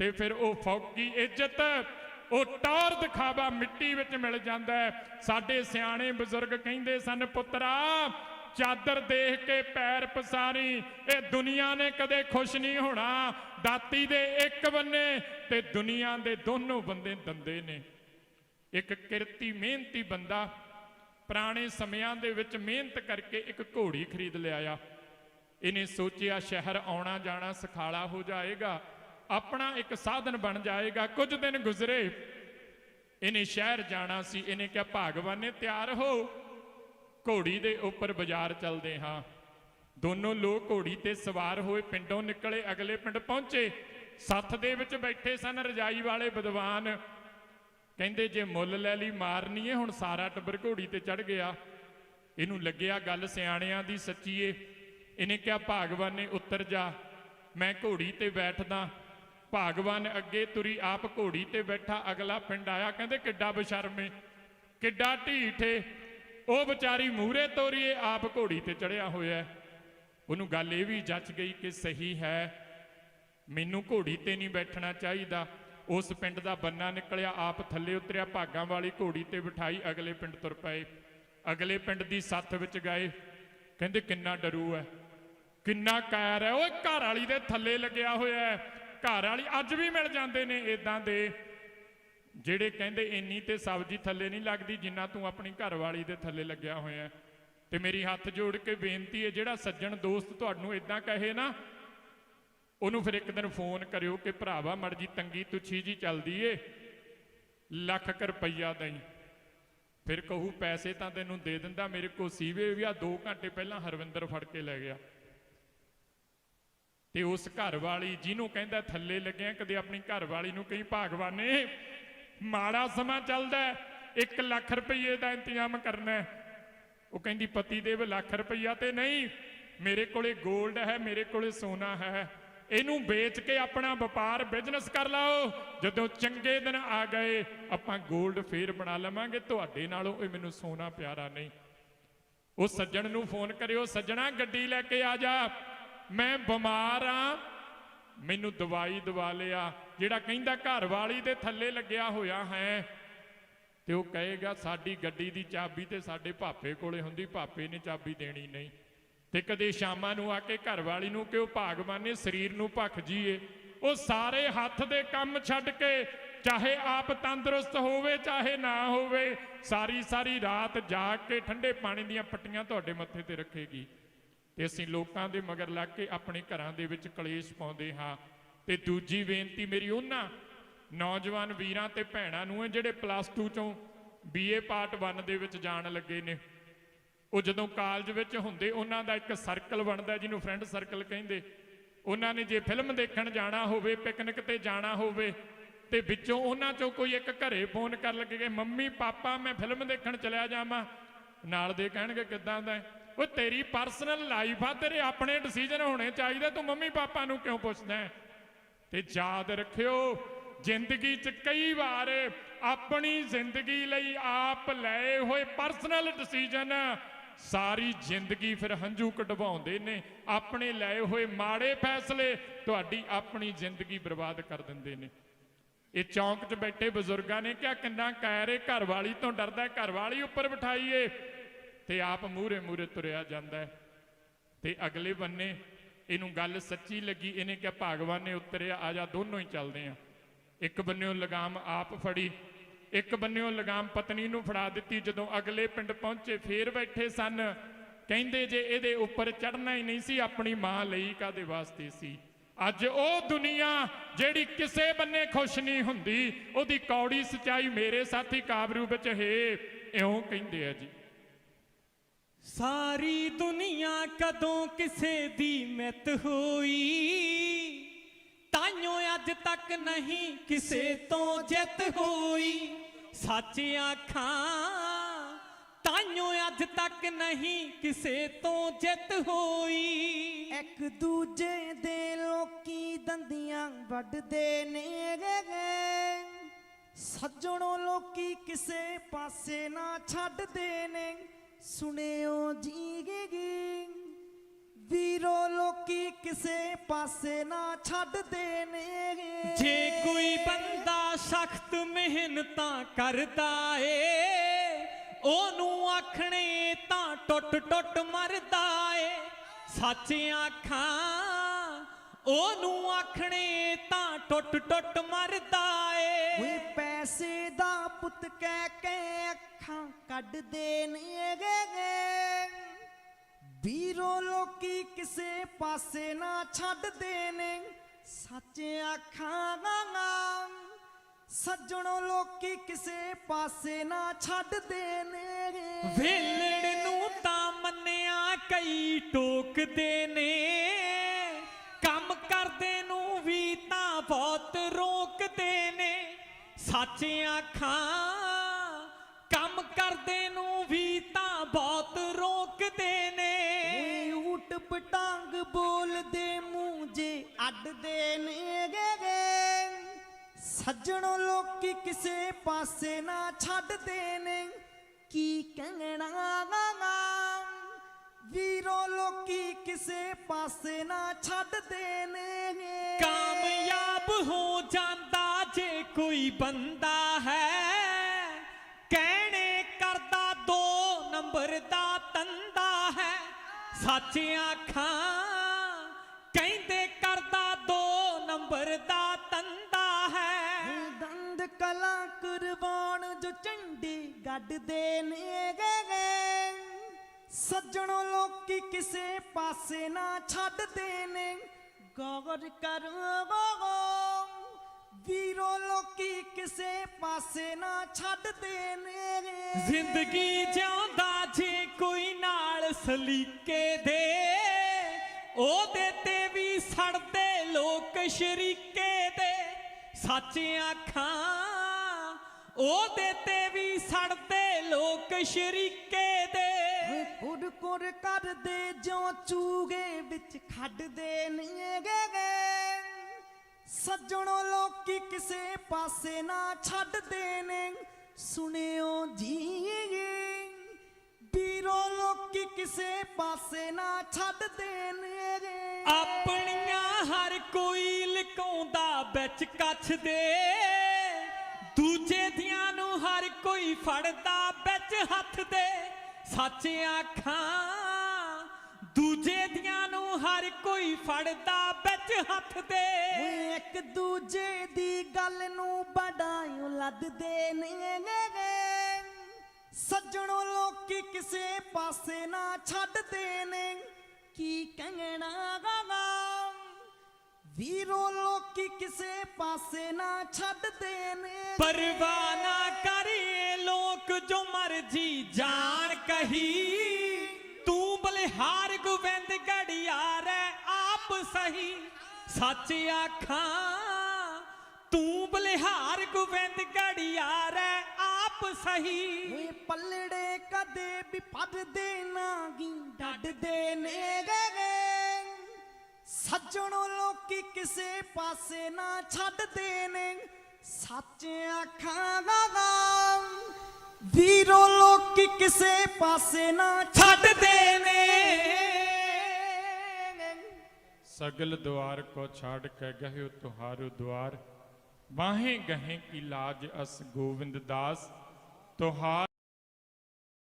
ਤੇ ਫਿਰ ਉਹ ਫੌਕੀ ਇੱਜ਼ਤ, ਉਹ ਟੌਰ ਦਿਖਾਵਾ ਮਿੱਟੀ ਵਿੱਚ ਮਿਲ ਜਾਂਦਾ ਸਾਡੇ ਸਿਆਣੇ ਬਜ਼ੁਰਗ ਕਹਿੰਦੇ ਸਨ, ਪੁੱਤਰਾ, ਚਾਦਰ ਦੇਖ ਕੇ ਪੈਰ ਪਸਾਰੀ, ਇਹ ਦੁਨੀਆ ਨੇ ਕਦੇ ਖੁਸ਼ ਨਹੀਂ ਹੋਣਾ। ਦਾਤੀ ਦੇ ਇੱਕ ਬੰਨੇ ਤੇ ਦੁਨੀਆ ਦੇ ਦੋਨੋਂ ਬੰਦੇ ਦੰਦੇ ਨੇ। ਇੱਕ ਕਿਰਤੀ ਮਿਹਨਤੀ ਬੰਦਾ, ਪੁਰਾਣੇ ਸਮਿਆਂ ਦੇ ਵਿੱਚ ਮਿਹਨਤ ਕਰਕੇ ਇੱਕ ਘੋੜੀ ਖਰੀਦ ਲਿਆਇਆ। ਇਹਨੇ ਸੋਚਿਆ, ਸ਼ਹਿਰ ਆਉਣਾ ਜਾਣਾ ਸਖਾਲਾ ਹੋ ਜਾਏਗਾ। ਆਪਣਾ ਇੱਕ ਸਾਧਨ ਬਣ ਜਾਏਗਾ। ਕੁਝ ਦਿਨ ਗੁਜ਼ਰੇ, ਇਹਨੇ ਸ਼ਹਿਰ ਜਾਣਾ ਸੀ। ਇਹਨੇ ਕਿਹਾ, ਭਾਗਵਾਨੇ, ਤਿਆਰ ਹੋ। ਘੋੜੀ ਦੇ ਉੱਪਰ ਬਾਜ਼ਾਰ ਚੱਲਦੇ ਹਾਂ। ਦੋਨੋਂ ਲੋਕ ਘੋੜੀ ਤੇ ਸਵਾਰ ਹੋਏ ਪਿੰਡੋਂ ਨਿਕਲੇ, ਅਗਲੇ ਪਿੰਡ ਪਹੁੰਚੇ। ਸੱਥ ਦੇ ਵਿੱਚ ਬੈਠੇ ਸਨ ਰਜਾਈ ਵਾਲੇ ਵਿਦਵਾਨ। ਕਹਿੰਦੇ, ਜੇ ਮੁੱਲ ਲੈ ਲਈ, ਮਾਰਨੀ ਏ, ਹੁਣ ਸਾਰਾ ਟੱਬਰ ਘੋੜੀ ਤੇ ਚੜ ਗਿਆ। ਇਹਨੂੰ ਲੱਗਿਆ ਗੱਲ ਸਿਆਣਿਆਂ ਦੀ ਸੱਚੀ ਏ। ਇਹਨੇ ਕਿਹਾ, ਭਾਗਵਾਨ ਨੇ ਉੱਤਰ ਜਾ। ਮੈਂ ਘੋੜੀ ਤੇ ਬੈਠਦਾ। ਭਾਗਵਾਨ ਅੱਗੇ ਤੁਰੀ ਆਪ ਘੋੜੀ ਤੇ ਬੈਠਾ ਅਗਲਾ ਪਿੰਡ ਆਇਆ, ਕਹਿੰਦੇ ਕਿੱਡਾ ਬਸ਼ਰਮੇ ਕਿੱਡਾ ਢੀਠੇ ਉਹ ਵਿਚਾਰੀ ਮੂਹਰੇ ਤੋਰੀਏ ਆਪ ਘੋੜੀ ਤੇ ਚੜਿਆ ਹੋਇਆ ਉਹਨੂੰ ਗੱਲ ਇਹ ਵੀ ਜੱਚ ਗਈ ਕਿ ਸਹੀ ਹੈ, ਮੈਨੂੰ ਘੋੜੀ ਤੇ ਨਹੀਂ ਬੈਠਣਾ ਚਾਹੀਦਾ। ਉਸ ਪਿੰਡ ਦਾ ਬੰਨਾ ਨਿਕਲਿਆ, ਆਪ ਥੱਲੇ ਉਤਰਿਆ, ਭਾਗਾਂ ਵਾਲੀ ਘੋੜੀ ਤੇ ਬਿਠਾਈ, ਅਗਲੇ ਪਿੰਡ ਤੁਰ ਪਏ। ਅਗਲੇ ਪਿੰਡ ਦੀ ਸੱਥ ਵਿੱਚ ਗਏ। ਕਹਿੰਦੇ ਕਿੰਨਾ ਡਰੂ ਹੈ, ਕਿੰਨਾ ਕਾਇਰ ਹੈ, ਓਏ ਘਰ ਵਾਲੀ ਦੇ ਥੱਲੇ ਲੱਗਿਆ ਹੋਇਆ ਹੈ। ਘਰ ਵਾਲੀ ਅੱਜ ਵੀ ਮਿਲ ਜਾਂਦੇ ਨੇ ਇਦਾਂ ਦੇ, ਜਿਹੜੇ ਕਹਿੰਦੇ ਇੰਨੀ ਤੇ ਸਬਜ਼ੀ ਥੱਲੇ ਨਹੀਂ ਲੱਗਦੀ, ਜਿੰਨਾ ਤੂੰ ਆਪਣੀ ਘਰ ਵਾਲੀ ਦੇ ਥੱਲੇ ਲੱਗਿਆ ਹੋਇਆ ਹੈ। ਤੇ ਮੇਰੀ ਹੱਥ ਜੋੜ ਕੇ ਬੇਨਤੀ ਹੈ, ਜਿਹੜਾ ਸੱਜਣ ਦੋਸਤ ਤੁਹਾਨੂੰ ਇਦਾਂ ਕਹੇ ਨਾ, ਉਹਨੂੰ ਫਿਰ ਇੱਕ ਦਿਨ ਫੋਨ ਕਰਿਓ ਕਿ ਭਰਾਵਾ ਮਰਜ਼ੀ ਜੀ ਤੰਗੀ ਤੁੱਛੀ ਜੀ ਚੱਲਦੀ ਏ, ਲੱਖ ਕੁ ਰੁਪਈਆ ਦਈ ਫਿਰ ਕਹੂ ਪੈਸੇ ਤਾਂ ਤੈਨੂੰ ਦੇ ਦਿੰਦਾ, ਮੇਰੇ ਕੋਲ ਸੀਵੇ ਵੀ ਆ 2 ਘੰਟੇ ਪਹਿਲਾਂ ਹਰਵਿੰਦਰ ਫੜ ਕੇ ਲੈ ਗਿਆ ਤੇ ਉਸ ਘਰ ਵਾਲੀ ਜਿਹਨੂੰ ਕਹਿੰਦਾ ਥੱਲੇ ਲੱਗਿਆ, ਕਦੇ ਆਪਣੀ ਘਰ ਵਾਲੀ ਨੂੰ ਕਹੀਂ, ਭਾਗਵਾਨੇ, ਮਾੜਾ ਸਮਾਂ ਚੱਲਦਾ 1 ਲੱਖ ਰੁਪਏ ਦਾ ਇੰਤਜ਼ਾਮ ਕਰਨਾ ਉਹ ਕਹਿੰਦੀ ਪਤੀ ਦੇਵ ਲੱਖ ਰੁਪਈਆ ਤੇ ਨਹੀਂ, ਮੇਰੇ ਕੋਲੇ 골ਡ ਹੈ, ਮੇਰੇ ਕੋਲੇ ਸੋਨਾ ਹੈ, ਇਹਨੂੰ ਵੇਚ ਕੇ ਆਪਣਾ ਵਪਾਰ ਬਿਜ਼ਨਸ ਕਰ ਲਾਓ। ਜਦੋਂ ਚੰਗੇ ਦਿਨ ਆ ਗਏ, ਆਪਾਂ 골ਡ ਫੇਰ ਬਣਾ ਲਵਾਂਗੇ, ਤੁਹਾਡੇ ਨਾਲੋਂ ਇਹ ਮੈਨੂੰ ਸੋਨਾ ਪਿਆਰਾ ਨਹੀਂ। ਉਹ ਸੱਜਣ ਨੂੰ ਫੋਨ ਕਰਿਓ, ਸੱਜਣਾ, ਗੱਡੀ ਲੈ ਕੇ ਆ ਜਾ। ਮੈਂ ਬਿਮਾਰ ਆ। ਮੈਨੂੰ ਦਵਾਈ ਦਵਾ ਲਿਆ। ਜਿਹੜਾ ਕਹਿੰਦਾ ਘਰ ਵਾਲੀ ਦੇ ਥੱਲੇ ਲੱਗਿਆ ਹੋਇਆ ਹੈ, ਤੇ ਉਹ ਕਹੇਗਾ, ਸਾਡੀ ਗੱਡੀ ਦੀ ਚਾਬੀ ਤੇ ਸਾਡੇ ਭਾਪੇ ਕੋਲੇ ਹੁੰਦੀ, ਭਾਪੇ ਨੇ ਚਾਬੀ ਦੇਣੀ ਨਹੀਂ। ਤੇ ਕਦੇ ਸ਼ਾਮਾਂ ਨੂੰ ਆ ਕੇ ਘਰ ਵਾਲੀ ਨੂੰ ਕਿ ਉਹ ਭਾਗਵਾਨੇ ਸਰੀਰ ਨੂੰ ਭਖ ਜੀਏ। ਉਹ ਸਾਰੇ ਹੱਥ ਦੇ ਕੰਮ ਛੱਡ ਕੇ, ਚਾਹੇ ਆਪ ਤੰਦਰੁਸਤ ਹੋਵੇ, ਚਾਹੇ ਨਾ ਹੋਵੇ ਸਾਰੀ ਸਾਰੀ ਰਾਤ ਜਾਗ ਕੇ ਠੰਡੇ ਪਾਣੀ ਦੀਆਂ ਪੱਟੀਆਂ ਤੁਹਾਡੇ ਮੱਥੇ ਤੇ ਰੱਖੇਗੀ। ਤੇ ਅਸੀਂ ਲੋਕਾਂ ਦੇ ਮਗਰ ਲੱਗ ਕੇ ਆਪਣੇ ਘਰਾਂ ਦੇ ਵਿੱਚ ਕਲੇਸ਼ ਪਾਉਂਦੇ ਹਾਂ। ਤੇ ਦੂਜੀ ਬੇਨਤੀ ਮੇਰੀ ਉਹਨਾਂ ਨੌਜਵਾਨ ਵੀਰਾਂ ਤੇ ਭੈਣਾਂ ਨੂੰ ਹੈ, ਜਿਹੜੇ ਪਲੱਸ 2 ਚੋਂ ਬੀਏ ਪਾਰਟ 1 ਦੇ ਵਿੱਚ ਜਾਣ ਲੱਗੇ ਨੇ। ਉਹ ਜਦੋਂ ਕਾਲਜ ਵਿੱਚ ਹੁੰਦੇ, ਉਹਨਾਂ ਦਾ ਇੱਕ ਸਰਕਲ ਬਣਦਾ, ਜਿਹਨੂੰ ਫਰੈਂਡ ਸਰਕਲ ਕਹਿੰਦੇ। ਉਹਨਾਂ ਨੇ ਜੇ ਫਿਲਮ ਦੇਖਣ ਜਾਣਾ ਹੋਵੇ ਪਿਕਨਿਕ ਤੇ ਜਾਣਾ ਹੋਵੇ, ਤੇ ਵਿੱਚੋਂ ਉਹਨਾਂ ਚੋਂ ਕੋਈ ਇੱਕ ਘਰੇ ਫੋਨ ਕਰ ਲੱਗੇ ਮੰਮੀ, ਪਾਪਾ, ਮੈਂ ਫਿਲਮ ਦੇਖਣ ਚਲਿਆ ਜਾਵਾਂ। ਨਾਲ ਦੇ ਕਹਿਣਗੇ, ਕਿੱਦਾਂ ਦਾ ਉਹ ਤੇਰੀ ਪਰਸਨਲ ਲਾਈਫ ਆ, ਤੇਰੇ ਆਪਣੇ ਡਿਸੀਜਨ ਹੋਣੇ ਚਾਹੀਦੇ। ਤੂੰ ਮੰਮੀ ਪਾਪਾ ਨੂੰ ਕਿਉਂ ਪੁੱਛਦਾ ਤੇ ਯਾਦ ਰੱਖਿਓ, ਜ਼ਿੰਦਗੀ 'ਚ ਕਈ ਵਾਰ ਆਪਣੀ ਜ਼ਿੰਦਗੀ ਲਈ ਆਪ ਲਏ ਹੋਏ ਪਰਸਨਲ ਡਿਸੀਜਨ ਸਾਰੀ ਜ਼ਿੰਦਗੀ ਫਿਰ ਹੰਝੂ ਕਢਵਾਉਂਦੇ ਨੇ। ਆਪਣੇ ਲਏ ਹੋਏ ਮਾੜੇ ਫੈਸਲੇ ਤੁਹਾਡੀ ਆਪਣੀ ਜ਼ਿੰਦਗੀ ਬਰਬਾਦ ਕਰ ਦਿੰਦੇ ਨੇ। ਇਹ ਚੌਂਕ 'ਚ ਬੈਠੇ ਬਜ਼ੁਰਗਾਂ ਨੇ ਕਿਹਾ, ਕਿੰਨਾ ਕਹਿਰੇ ਘਰ ਵਾਲੀ ਤੋਂ ਡਰਦਾ ਘਰ ਵਾਲੀ ਉੱਪਰ ਬਿਠਾਈਏ। ਤੇ ਆਪ ਮੂਹਰੇ ਮੂਹਰੇ ਤੁਰਿਆ ਜਾਂਦਾ ਹੈ। ਤੇ ਅਗਲੇ ਬੰਨੇ ਇਹਨੂੰ ਗੱਲ ਸੱਚੀ ਲੱਗੀ, ਇਹਨੇ ਕਿਹਾ, ਭਾਗਵਾਨ ਨੇ ਉਤਰਿਆ, ਆ ਜਾ, ਦੋਨੋਂ ਹੀ ਚੱਲਦੇ ਆ ਇੱਕ ਬੰਨਿਓ ਲਗਾਮ ਆਪ ਫੜੀ, ਇੱਕ ਬੰਨਿਓ ਲਗਾਮ ਪਤਨੀ ਨੂੰ ਫੜਾ ਦਿੱਤੀ। ਜਦੋਂ ਅਗਲੇ ਪਿੰਡ ਪਹੁੰਚੇ, ਫੇਰ ਬੈਠੇ ਸਨ। ਕਹਿੰਦੇ ਜੇ ਇਹਦੇ ਉੱਪਰ ਚੜਨਾ ਹੀ ਨਹੀਂ ਸੀ, ਆਪਣੀ ਮਾਂ ਲਈ ਕਾਦੇ ਵਾਸਤੇ ਸੀ? ਅੱਜ ਉਹ ਦੁਨੀਆ ਜਿਹੜੀ ਕਿਸੇ ਬੰਨੇ ਖੁਸ਼ ਨਹੀਂ ਹੁੰਦੀ, ਉਹਦੀ ਕੌੜੀ ਸਚਾਈ ਮੇਰੇ ਸਾਥੀ ਕਾਬਰੂ ਵਿੱਚ ਹੈ। ਇਉਂ ਕਹਿੰਦੇ ਆ ਜੀ। ਸਾਰੀ ਦੁਨੀਆ ਕਦੋਂ ਕਿਸੇ ਦੀ ਮਿੱਤ ਹੋਈ? ਤਾਈਓ ਅੱਜ ਤੱਕ ਨਹੀਂ ਕਿਸੇ ਤੋਂ ਜਿੱਤ ਹੋਈ। ਸੱਚ ਆਖਾਂ, ਤਾਈਓ ਅੱਜ ਤੱਕ ਨਹੀਂ ਕਿਸੇ ਤੋਂ ਜਿੱਤ ਹੋਈ। ਇੱਕ ਦੂਜੇ ਦੇ ਲੋਕੀ ਦੰਦੀਆਂ ਵੱਢਦੇ ਨੇ ਗੇ। ਸੱਜਣੋ ਲੋਕੀ ਕਿਸੇ ਪਾਸੇ ਨਾ ਛੱਡਦੇ ਨੇ। ਸੁਣਿਓ ਜੀ ਗੇ ਗੇ। ਵੀਰੋ ਲੋਕੀ ਕਿਸੇ ਪਾਸੇ ਨਾ ਛੱਡਦੇ ਨੇ ਜੇ ਕੋਈ ਬੰਦਾ ਸਖਤ ਮਿਹਨਤਾਂ ਕਰਦਾ ਏ ਉਹਨੂੰ ਆਖਣੇ ਤਾਂ ਟੁੱਟ ਟੁੱਟ ਮਰਦਾ ਏ। ਸੱਚ ਆਖਾਂ ਉਹਨੂੰ ਆਖਣੇ ਤਾਂ ਟੁੱਟ ਟੁੱਟ ਮਰਦਾ ਓਏ ਏ ਪੈਸੇ ਦਾ ਪੁੱਤ ਕਹਿ ਕੇ ਅੱਖਾਂ ਕੱਢ ਨੇ ਗੇ ਵੀਰੋ ਲੋਕੀ ਕਿਸੇ ਪਾਸੇ ਨਾ ਛੱਡਦੇ ਨੇ। ਸੱਚ ਆਖਾਂ ਗਾਂ ਸੱਜਣੋ ਲੋਕੀ ਕਿਸੇ ਪਾਸੇ ਨਾ ਛੱਡਦੇ ਨੇ ਵੇਲੜ ਨੂੰ ਤਾਂ ਮੰਨਿਆ ਕਈ ਟੋਕਦੇ ਨੇ। ਸੱਚ ਆਖਾਂ ਕੰਮ ਕਰਦੇ ਨੂੰ ਵੀ ਤਾਂ ਬਹੁਤ ਰੋਕਦੇ ਨੇ। ਊਟ ਪਟਾਂਗ ਬੋਲਦੇ ਮੂੰਹ ਜੇ ਅੱਡਦੇ ਨੇ ਗੇ ਸੱਜਣੋ ਲੋਕੀ ਕਿਸੇ ਪਾਸੇ ਨਾ ਛੱਡਦੇ ਨੇ। ਕੀ ਕਹਿਣਾ ਗਾ ਵੀਰੋ ਲੋਕੀ ਕਿਸੇ ਪਾਸੇ ਨਾ ਛੱਡਦੇ ਨੇ ਕਾਮਯਾਬ ਹੋ ਜਾਂਦਾ ਜੇ ਕੋਈ ਬੰਦਾ ਹੈ, ਕਹਿਣੇ ਕਰਦਾ ਦੋ ਨੰਬਰ ਦਾ ਤੰਦਾ ਹੈ। ਸੱਚ ਆਖਾਂ ਕਹਿੰਦੇ ਕਰਦਾ ਦੋ ਨੰਬਰ ਦਾ ਤੰਦਾ ਹੈ। ਦੰਦ ਕਲਾ ਕੁਰਬਾਨ ਜੋ ਚੰਡੀ ਗੱਡਦੇ ਨੇ ਗਏ ਸੱਜਣੋ ਲੋਕੀ ਕਿਸੇ ਪਾਸੇ ਨਾ ਛੱਡਦੇ ਨੇ। ਗੌਰ ਕਰੋ ਵੀਰੋ ਲੋਕੀ ਕਿਸੇ ਪਾਸੇ ਨਾ ਛੱਡਦੇ ਨੇ। ਜ਼ਿੰਦਗੀ ਜਿਉਂਦਾ ਜੇ ਕੋਈ ਨਾਲ ਸਲੀਕੇ ਦੇ ਉਹਦੇ ਤੇ ਵੀ ਸੜਦੇ ਲੋਕ ਸ਼ਰੀਕੇ ਦੇ। ਸੱਚ ਆਖਾਂ ਉਹਦੇ ਤੇ ਵੀ ਸੜਦੇ ਲੋਕ ਸ਼ਰੀਕੇ ਦੇ। ਕੁੜ ਕੁੜ ਕਰਦੇ ਜਿਉਂ ਚੂਗੇ ਵਿੱਚ ਖੱਡਦੇ ਨੇ ਗੇ। ਸੱਜਣੋ ਲੋਕੀ ਕਿਸੇ ਪਾਸੇ ਨਾ ਛੱਡਦੇ ਨੇ ਸੁਣਿਓ ਜੀ ਵੀਰੋ ਲੋਕੀ ਕਿਸੇ ਪਾਸੇ ਨਾ ਛੱਡਦੇ ਨੇ ਆਪਣੀਆਂ ਹਰ ਕੋਈ ਲਕਾਉਂਦਾ ਵਿੱਚ ਕੱਛ ਦੇ। ਦੂਜੇ ਦੀਆਂ ਨੂੰ ਹਰ ਕੋਈ ਫੜਦਾ ਵਿੱਚ ਹੱਥ ਦੇ। ਸੱਚ ਆਖਾਂ ਦੂਜੇ ਦੀਆਂ ਨੂੰ ਹਰ ਕੋਈ ਫੜਦਾ ਵਿੱਚ ਹੱਥ ਦੇ ਓਏ ਇੱਕ ਦੂਜੇ ਦੀ ਗੱਲ ਨੂੰ ਬੜਾਇਓ ਲੱਦਦੇ ਨੇ ਸੱਜਣੋ ਲੋਕੀ ਕਿਸੇ ਪਾਸੇ ਨਾ ਛੱਡਦੇ ਨੇ। ਕੀ ਕਹਿਣਾ ਗਾ ਵੀਰੋ ਲੋਕੀ ਕਿਸੇ ਪਾਸੇ ਨਾ ਛੱਡਦੇ ਨੇ। ਪਰਵਾਹ ਨਾ ਕਰੀਏ ਲੋਕ ਜੋ ਮਰਜ਼ੀ ਜਾਣ ਕਹੀ। ਹਾਰ ਗੋਬਿੰਦ ਗੜਿਆਰੇ ਆਪ ਸਹੀ। ਸੱਚ ਆਖਾਂ, ਤੂੰ ਬਲਿਹਾਰ ਗੋਬਿੰਦ ਗੜਿਆਰੇ ਆਪ ਸਹੀ। ਓਏ ਪੱਲੜੇ ਕਦੇ ਵੀ ਪੜਦੇ ਨਾਗੀ ਡੱਡਦੇ ਨੇ ਗੇ ਸੱਜਣੋ ਲੋਕੀ ਕਿਸੇ ਪਾਸੇ ਨਾ ਛੱਡਦੇ ਨੇ। ਸੱਚ ਆਖਾਂ ਗਾ। ਵੀਰੋ ਲੋਕੀ ਕਿਸੇ ਪਾਸੇ ਨਾ ਛੱਡਦੇ ਨੇ। सगल द्वार को छाड़ के गहे तुहारो द्वार बाहें गहे की लाज अस गोविंद दास तुहार